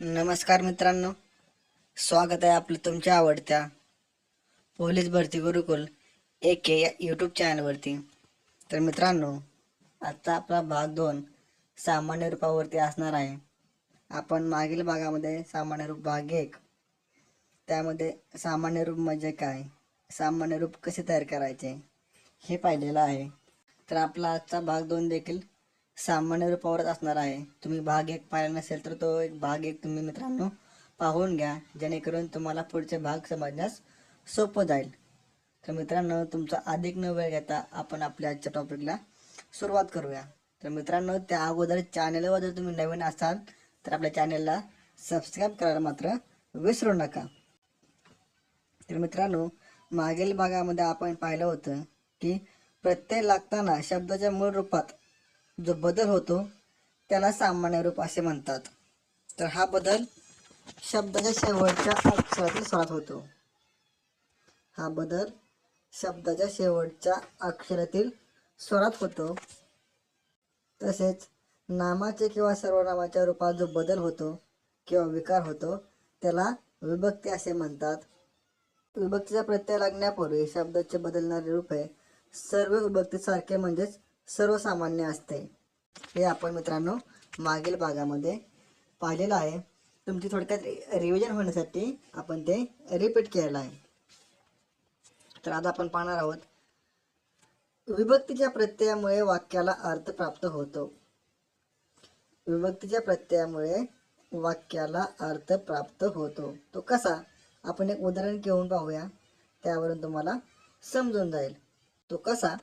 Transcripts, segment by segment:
नमस्कार मित्रांनो. स्वागत आहे आपलं तुमच्या आवडत्या पोलीस भरती गुरुकुल ए के या यूट्यूब चॅनलवरती तर मित्रांनो आजचा आपला भाग दोन सामान्य रूपावरती असणार आहे. आपण मागील भागामध्ये सामान्य रूप भाग एक. त्यामध्ये सामान्य रूप म्हणजे काय? सामान्य रूप कसे तयार करायचे? हे पाहिलेलं आहे. तर आपला आजचा भाग दोन देखील सामान्य रूपावरच असणार आहे. तुम्ही भाग एक पाहिला नसेल तर तो एक भाग एक तुम्ही मित्रांनो पाहून घ्या. जेणेकरून तुम्हाला पुढचे भाग समजण्यास सोपं जाईल. तर मित्रांनो तुमचा अधिक न वेळ घेता आपण आपल्या आजच्या टॉपिकला सुरुवात करूया. तर मित्रांनो त्या अगोदर चॅनलवर जर तुम्ही नवीन असाल तर आपल्या चॅनलला सबस्क्राईब करायला मात्र विसरू नका. तर मित्रांनो मागील भागामध्ये आपण पाहिलं होतं की प्रत्यय लागताना शब्दाच्या मूळ रूपात जो बदल होतो त्याला सामान्य रूप असे म्हणतात. तर हा बदल शब्दाच्या शेवटच्या अक्षरातील स्वरात होतो. हा बदल शब्दाच्या शेवटच्या अक्षरातील स्वरात होतो. तसेच नामाचे किंवा सर्वनामाच्या रूपात जो बदल होतो किंवा विकार होतो त्याला विभक्ती असे म्हणतात. विभक्तीचा प्रत्यय लागण्यापूर्वी शब्दाचे बदलणारे रूप हे सर्व विभक्तीसारखे म्हणजेच सर्वसामान्य असते. हे आपण मित्रांनो मागील भागामध्ये पाहिलेलं आहे. तुमची थोडक्यात रिव्हिजन होण्यासाठी आपण ते रिपीट केलेलं आहे. तर आज आपण पाहणार आहोत. विभक्तीच्या प्रत्ययामुळे वाक्याला अर्थ प्राप्त होतो. विभक्तीच्या प्रत्ययामुळे वाक्याला अर्थ प्राप्त होतो. तो कसा? आपण एक उदाहरण घेऊन पाहूया. त्यावरून तुम्हाला समजून जाईल. तो कसा?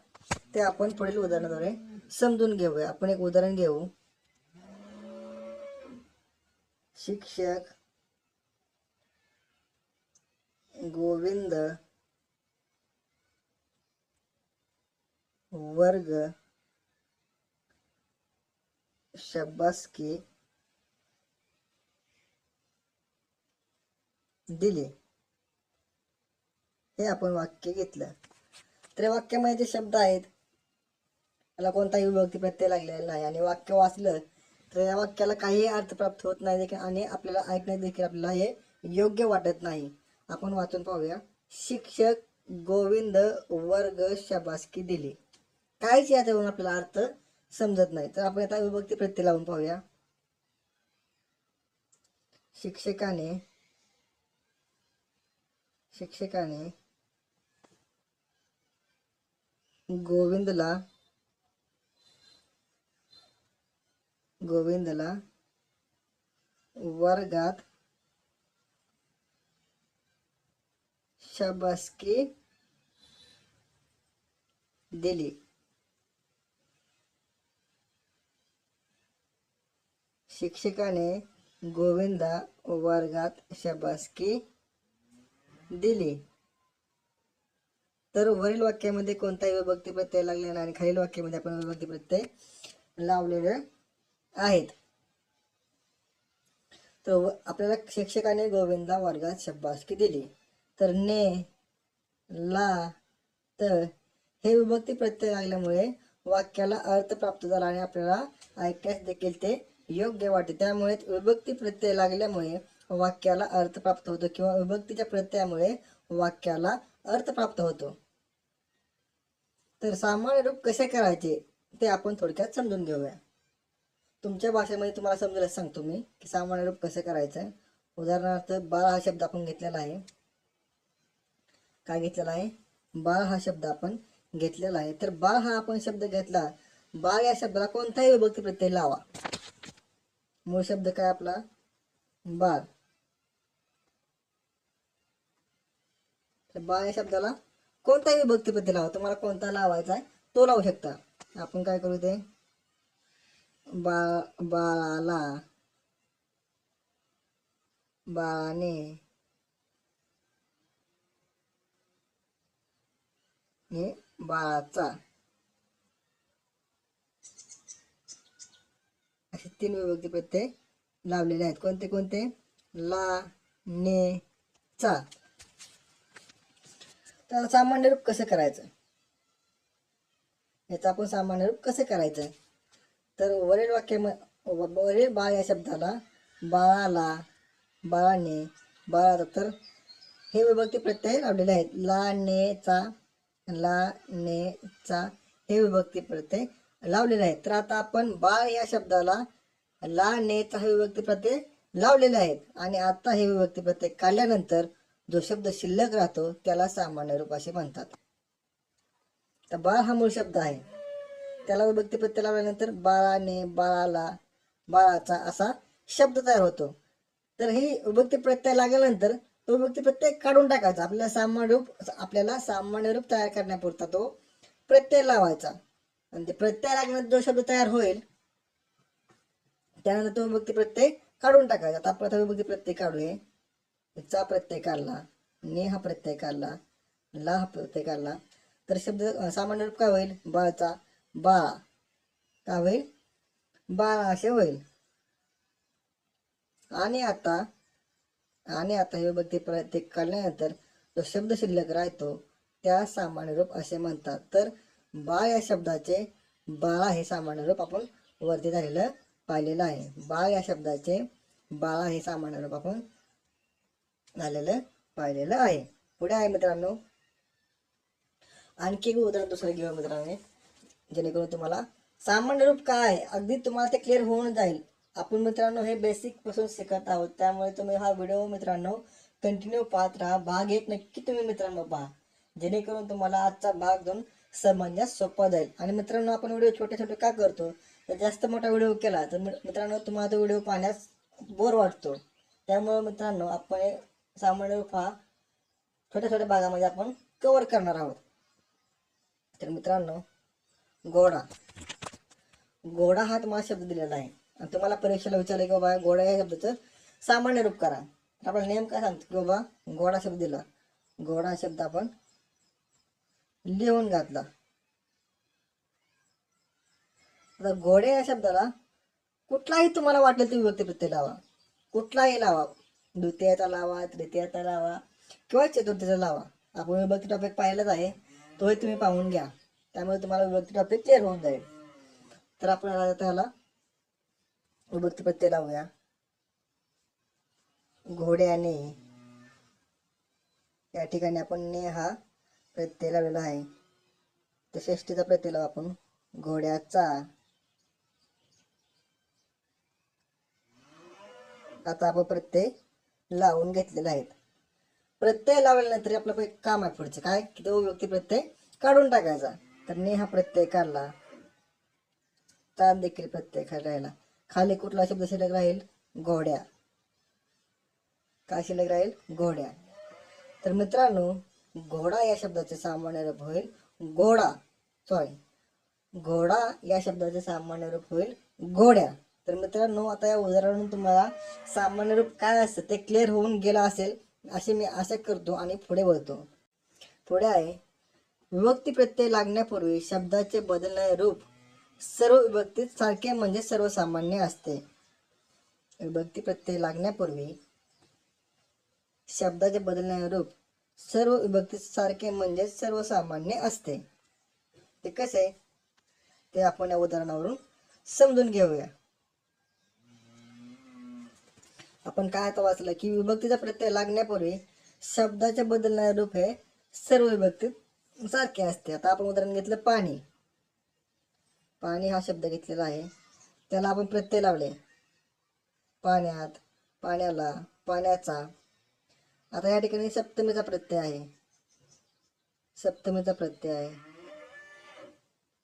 ते आपण पुढील उदाहरणाद्वारे समजून घेऊया. आपण एक उदाहरण घेऊ. शिक्षक गोविंद वर्ग शब्बासकी दिले. हे आपण वाक्य घेतलं. तर वाक्यामध्ये जे शब्द आहेत त्याला कोणताही विभक्ती प्रत्यय लागलेला नाही. आणि वाक्य वाचलं तर या वाक्याला काही अर्थ प्राप्त होत नाही देखील आणि आपल्याला ऐकण्यात देखील आपल्याला हे योग्य वाटत नाही. आपण वाचून पाहूया. शिक्षक गोविंद वर्ग शबासकी दिली. काहीच याच्यावरून आपल्याला अर्थ समजत नाही. तर आपण आता विभक्ती प्रत्यय लावून पाहूया. शिक्षकाने शिक्षकाने गोविंदला गोविंदला वर्गात शाबासकी दिली. शिक्षकाने गोविंदा वर्गात शाबासकी दिली. तर वरील वाक्यामध्ये कोणताही विभक्ती प्रत्यय लागलेला नाही आणि खालील वाक्यामध्ये आपण विभक्ती प्रत्यय लावलेले आहेत. तर आपल्याला शिक्षकाने गोविंदा वर्गात शब्बासकी दिली. तर ने ला तर हे विभक्ती प्रत्यय लागल्यामुळे वाक्याला अर्थ प्राप्त झाला आणि आपल्याला ऐकण्यास देखील ते योग्य वाटते. त्यामुळे विभक्ती प्रत्यय लागल्यामुळे वाक्याला अर्थ प्राप्त होतो किंवा विभक्तीच्या प्रत्ययामुळे वाक्याला अर्थ प्राप्त होतो. तर सामान्य रूप कसे करायचे ते आपण थोडक्यात समजून घेऊया. तुमच्या भाषेमध्ये तुम्हाला समजायला सांगतो मी की सामान्य रूप कसं करायचं आहे. उदाहरणार्थ बाळ हा शब्द आपण घेतलेला आहे. काय घेतलेला आहे? बाळ हा शब्द आपण घेतलेला आहे. तर बाळ हा आपण शब्द घेतला बाळ या शब्दाला कोणताही विभक्ती प्रत्यय लावा. मूळ शब्द काय आपला? बाळ. तर बाळ या शब्दाला कोणताही विभक्ती प्रत्यय लावा. तुम्हाला कोणता लावायचा आहे तो लावू शकता. आपण काय करू ते बा बाळाला बाळाने हे बाळाचा असे तीन विभक्ती प्रत्यय लावलेले आहेत. कोणते कोणते? ला ने चा तर सामान्य रूप कसं करायचं? याचं आपण सामान्य रूप कसं करायचं? तर वरील वाक्य वरील बाळ या शब्दाला बाळाला बाळाने बाळाला तर हे विभक्ती प्रत्यय लावलेले आहेत. ला ने चा ला ने चा हे विभक्ती प्रत्यय लावलेले आहेत. तर आता आपण बाळ या शब्दाला ला ने चा हे विभक्ती प्रत्यय लावलेले आहेत. आणि आता हे विभक्ती प्रत्यय काढल्यानंतर जो शब्द शिल्लक राहतो त्याला सामान्य रूप असे म्हणतात. तर बाळ हा मूळ शब्द आहे. त्याला विभक्ती लावल्यानंतर बाळाने बाळाला बाळाचा असा शब्द तयार होतो. तर ही विभक्ती प्रत्यय लागल्यानंतर तो विभक्ती प्रत्यय काढून टाकायचा. आपल्याला सामान्य रूप आपल्याला सामान्य रूप तयार करण्यापुरता तो प्रत्यय लावायचा. आणि ते प्रत्यय लागल्यानंतर जो शब्द तयार होईल त्यानंतर तो विभक्ती प्रत्यय काढून टाकायचा. आता प्रथम विभक्ती प्रत्यय काढूया चा प्रत्यय काढला ने हा प्रत्यय काढला ला हा प्रत्यय काढला. तर शब्द सामान्य रूप काय होईल? बाळचा बा. काय होईल बाळा असे होईल. आणि आता आणि आता हे विभक्ती प्रत्येक काढल्यानंतर जो शब्द शिल्लक राहतो त्या सामान्य रूप असे म्हणतात. तर बाळ या शब्दाचे बाळा हे सामान्य रूप आपण वरती झालेलं पाहिलेलं आहे. बाळ या शब्दाचे बाळा हे सामान्य रूप आपण झालेलं पाहिलेलं आहे. पुढे आहे मित्रांनो. आणखी एक उदाहरण दुसरं घेऊ मित्रांनो. जेणेकरून तुम्हाला सामान्य रूप काय? आहे अगदी तुम्हाला ते क्लिअर होऊन जाईल. आपण मित्रांनो हे बेसिकपासून शिकत आहोत. त्यामुळे तुम्ही हा व्हिडिओ मित्रांनो कंटिन्यू पाहत राहा. भाग एक नक्की तुम्ही मित्रांनो पहा. जेणेकरून तुम्हाला आजचा भाग दोन समजण्यास सोपा जाईल. आणि मित्रांनो आपण व्हिडिओ छोटे छोटे का करतो? तर जास्त मोठा व्हिडिओ केला तर मित्रांनो तुम्हाला तो व्हिडिओ पाहण्यास बोर वाटतो. त्यामुळे मित्रांनो आपण सामान्य रूप हा छोट्या छोट्या भागामध्ये आपण कवर करणार आहोत. तर मित्रांनो घोडा घोडा हा तुम्हाला शब्द दिलेला आहे. आणि तुम्हाला परीक्षेला विचारलं की बाबा घोडा या शब्दाचं सामान्य रूप करा. तर नेम काय सांगतो की बाबा घोडा शब्द दिला. घोडा हा शब्द आपण लिहून घातला. आता घोडे या शब्दाला कुठलाही तुम्हाला वाटेल तुम्ही विभक्ती लावा. कुठलाही लावा. द्वितीयाचा लावा तृतीयाचा लावा किंवा चतुर्थीचा लावा. आपण विभक्ती टॉपिक पाहिलाच आहे. तोही तुम्ही पाहून घ्या. त्यामुळे तुम्हाला विभक्ती टॉपिक क्लिअर होऊन जाईल. तर आपण आता त्याला विभक्ती प्रत्यय लावूया. घोड्याने या ठिकाणी आपण ने हा प्रत्यय लावलेला आहे. तर षष्टीचा प्रत्यय लावू आपण. घोड्याचा. आता आपण प्रत्यय लावून घेतलेला आहेत प्रत्यय लावल्यानंतर आपलं काही काम आहे पुढचं. काय? की तो व्यक्ती प्रत्यय? काढून टाकायचा. तर ने हा प्रत्यय काढला. तान देखील प्रत्यय राहिला खाली कुठला शब्द शिल्लक राहील? घोड्या. काय शिल्लक राहील? घोड्या. तर मित्रांनो घोडा या शब्दाचे सामान्य रूप होईल घोडा. सॉरी घोडा या शब्दाचे सामान्य रूप होईल घोड्या. तर मित्रांनो आता या उदाहरणातून तुम्हाला सामान्य रूप काय असतं ते क्लिअर होऊन गेलं असेल असे मी आशा करतो आणि पुढे वळतो पुढे आहे विभक्ती प्रत्यय लागण्यापूर्वी शब्दाचे बदलणारे रूप सर्व विभक्तीत सारखे म्हणजे सर्वसामान्य असते. विभक्ती प्रत्यय लागण्यापूर्वी शब्दाचे बदलणारे रूप सर्व विभक्तीत सारखे म्हणजे सर्वसामान्य असते. ते कसे? ते आपण या उदाहरणावरून समजून घेऊया. आपण काय आता वाचलं की विभक्तीचा प्रत्यय लागण्यापूर्वी शब्दाचे बदलणारे रूप हे सर्व विभक्तीत सारखे असते. आता आपण उदाहरण घेतलं पाणी. पाणी हा शब्द घेतलेला आहे. त्याला आपण प्रत्यय लावले. पाण्यात पाण्याला पाण्याचा. आता या ठिकाणी सप्तमीचा प्रत्यय आहे. सप्तमीचा प्रत्यय आहे.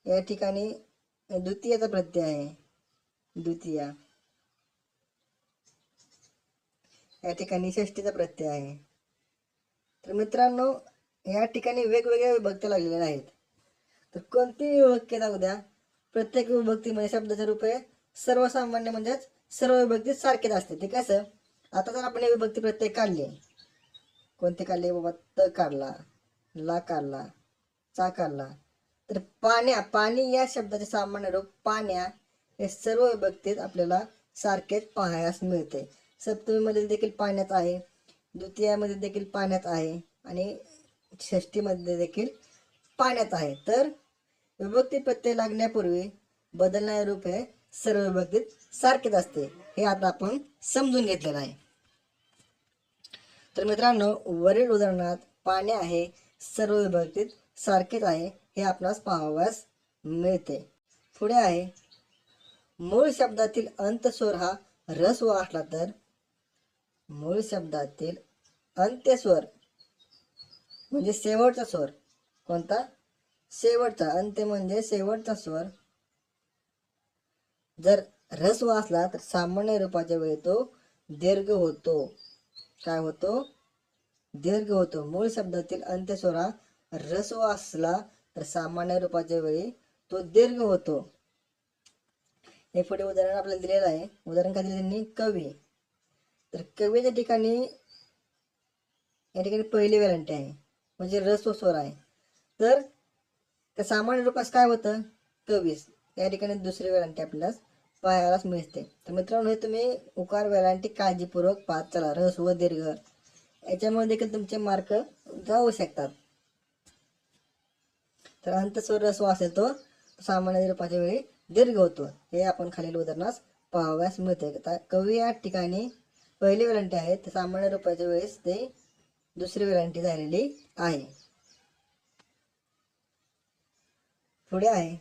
या ठिकाणी द्वितीयाचा प्रत्यय आहे. द्वितीया. या ठिकाणी षष्टीचा प्रत्यय आहे. तर मित्रांनो या ठिकाणी वेगवेगळ्या विभक्त्या लागलेल्या आहेत तर कोणतीही विभक्ती लागू द्या प्रत्येक विभक्तीमध्ये म्हणजे शब्दाचे रूप सर्वसामान्य म्हणजेच सर्व विभक्ती सारखेच असते. ते कसं आता जर आपण विभक्ती प्रत्येक काढली कोणते काढले? बाबा त काढला ला काढला चा काढला. तर पाण्या पाणी या शब्दाचे सामान्य रूप पाण्या हे सर्व विभक्तीत आपल्याला सारखेच पाहायला मिळते. सप्तमीमध्ये देखील पाण्यात आहे द्वितीयामध्ये देखील पाण्यात आहे आणि षष्टीमध्ये देखील पाण्यात आहे. तर विभक्ती प्रत्यय लागण्यापूर्वी बदलणारे रूप हे सर्व विभक्तीत सारखेच असते. हे आता आपण समजून घेतलेलं आहे. तर मित्रांनो वरील उदाहरणात पाणी आहे सर्व विभक्तीत सारखेच आहे हे आपणास पाहावयास मिळते. पुढे आहे मूळ शब्दातील अंतस्वर हा रस्व असला तर मूळ शब्दातील अंत्यस्वर म्हणजे शेवटचा स्वर. कोणता? शेवटचा. अंत्य म्हणजे शेवटचा स्वर. जर रस्व असला तर सामान्य रूपाच्या वेळी तो दीर्घ होतो. काय होतो? दीर्घ होतो. मूळ शब्दातील अंत्य स्वरा रस्व असला तर सामान्य रूपाच्या वेळी तो दीर्घ होतो. हे पुढे उदाहरण आपल्याला दिलेलं आहे. उदाहरण काय दिले त्यांनी कवी. तर कवीच्या ठिकाणी या ठिकाणी पहिली वेलांटी आहे. म्हणजे रस व स्वर आहे. तर त्या सामान्य रूपास काय होतं? कवीस या ठिकाणी दुसरी वेलांटी आपल्याला पाहायलाच मिळते. तर मित्रांनो हे तुम्ही उकार वेलांटी काळजीपूर्वक पाहत चला. रस व दीर्घ. याच्यामुळे देखील तुमचे मार्क जाऊ शकतात. तर अंतस्वर रस्व असेल तो सामान्य रूपाच्या वेळी दीर्घ होतो. हे आपण खालील उदाहरणास पाहाव्यास मिळते. आता कवी या ठिकाणी पहिली वेलांटी आहे. तर सामान्य रूपाच्या वेळेस ते दुसरी वेलांटी झालेली आहे. पुढे आहे.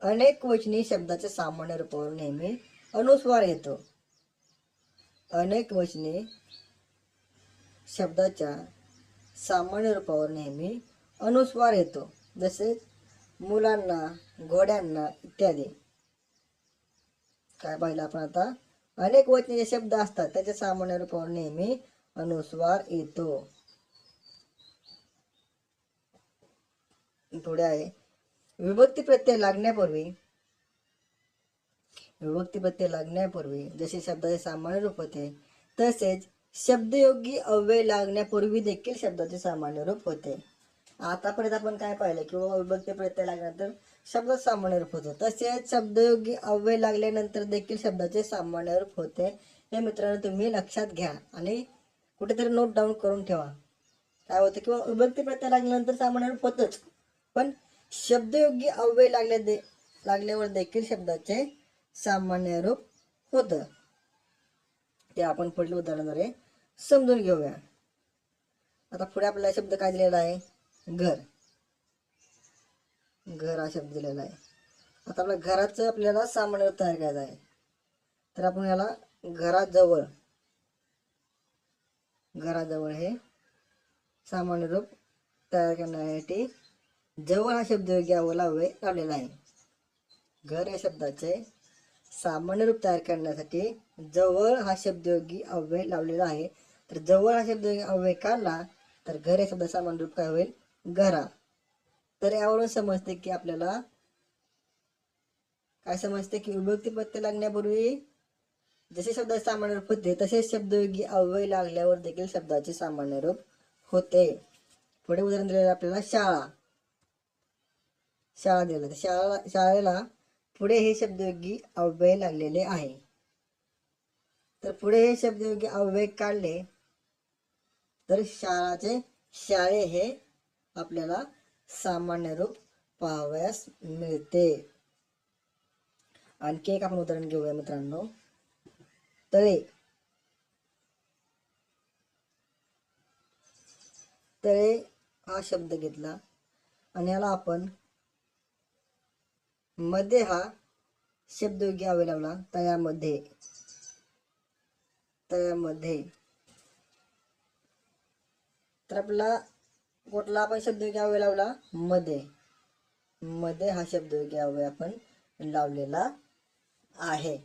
अनेक वचनी शब्दाच्या सामान्य रूपावर नेहमी अनुस्वार येतो. अनेक वचनी शब्दाच्या सामान्य रूपावर नेहमी अनुस्वार येतो. जसे मुलांना घोड्यांना इत्यादी. काय पाहिलं आपण आता? अनेक वचने जे शब्द असतात. त्याच्या सामान्य रूपावर नेहमी अनुस्वार येतो. पुढे आहे. विभक्ती प्रत्यय लागण्यापूर्वी विभक्ती प्रत्यय लागण्यापूर्वी जसे शब्दाचे सामान्य रूप होते तसेच शब्दयोगी अव्यय लागण्यापूर्वी देखील शब्दाचे सामान्य रूप होते. आतापर्यंत आपण काय पाहिलं? किंवा विभक्ती प्रत्यय लागल्यानंतर शब्दात सामान्य रूप होतं. तसेच शब्दयोगी अव्यय लागल्यानंतर देखील शब्दाचे सामान्य रूप होते. हे मित्रांनो तुम्ही लक्षात घ्या. आणि कुठेतरी नोट डाऊन करून ठेवा. काय होतं किंवा विभक्ती प्रत्यय लागल्यानंतर सामान्य रूप होतच. पण शब्दयोग्य अव्यय लागल्या दे लागल्यावर देखील शब्दाचे सामान्य रूप होतं. ते आपण पुढील उदाहरणाद्वारे समजून घेऊया. आता पुढे आपल्याला शब्द काय दिलेला आहे? घर. घर हा शब्द दिलेला आहे. आता आपल्या घराचं आपल्याला सामान्य तयार करायचं आहे. तर आपण याला घराजवळ घराजवळ हे सामान्य रूप तयार करण्यासाठी जवळ हा शब्द योग्य अवलावे लावलेला आहे. घर या शब्दाचे सामान्य रूप तयार करण्यासाठी जवळ हा शब्दयोगी अव्यय लावलेला आहे. तर जवळ हा शब्दयोगी अव्यय काढला तर घर हे शब्द सामान्य रूप काय होईल? घरा. तर यावरून समजते की आपल्याला काय समजते की विभक्ती पत्ते लागण्यापूर्वी जसे शब्दाचे सामान्य रूप होते तसेच शब्दयोगी अव्यय लागल्यावर देखील शब्दाचे सामान्य रूप होते. पुढे उदाहरण दिलेलं आपल्याला शाळा. शाळा दिलं तर शाळा शाळेला पुढे हे शब्दयोगी अव्यय लागलेले आहे. तर पुढे हे शब्दयोगी अव्यय काढले तर शाळाचे शाळे हे आपल्याला सामान्य रूप पाहावयास मिळते. आणखी एक आपण उदाहरण घेऊया मित्रांनो. तळे. तळे हा शब्द घेतला आणि याला आपण मध्ये हा शब्द योग्य लावला तळ्यामध्ये. तळ्यामध्ये. तर आपला कुठला आपण शब्द योग्य लावला मध्ये. मध्ये हा शब्द योग्य आपण लावलेला आहे.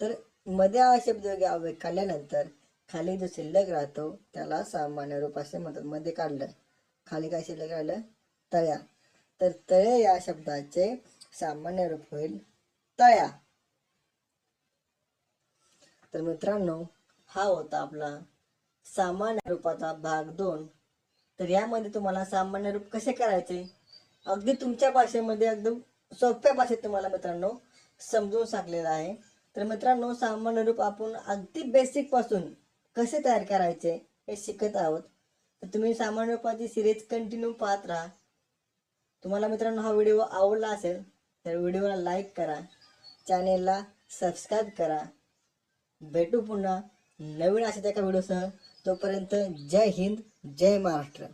तर मध्ये हा शब्द योग्य काढल्यानंतर खाली जो शिल्लक राहतो त्याला सामान्य रूप असे म्हणतात. मध्ये काढलं. खाली काय शिल्लक राहिलं? तळ्या. तर तळे या शब्दाचे सामान्य रूप होईल तळ्या. तर मित्रांनो हा होता आपला सामान्य रूपाचा भाग दोन. तर यामध्ये तुम्हाला सामान्य रूप कसे करायचे? अगदी तुमच्या भाषेमध्ये एकदम सोप्या भाषेत तुम्हाला मित्रांनो समजून सांगलेलं आहे. तर मित्रांनो सामान्य रूप आपण अगदी बेसिकपासून कसे तयार करायचे हे शिकत आहोत. तर तुम्ही सामान्य रूपाची सिरीज कंटिन्यू पाहत राहा. तुम्हाला मित्रांनो हा व्हिडिओ आवडला असेल तर व्हिडिओला लाईक करा. चॅनेलला सबस्क्राईब करा. भेटू पुन्हा नवीन असे एका व्हिडिओसह तोपर्यंत जय हिंद जय महाराष्ट्र.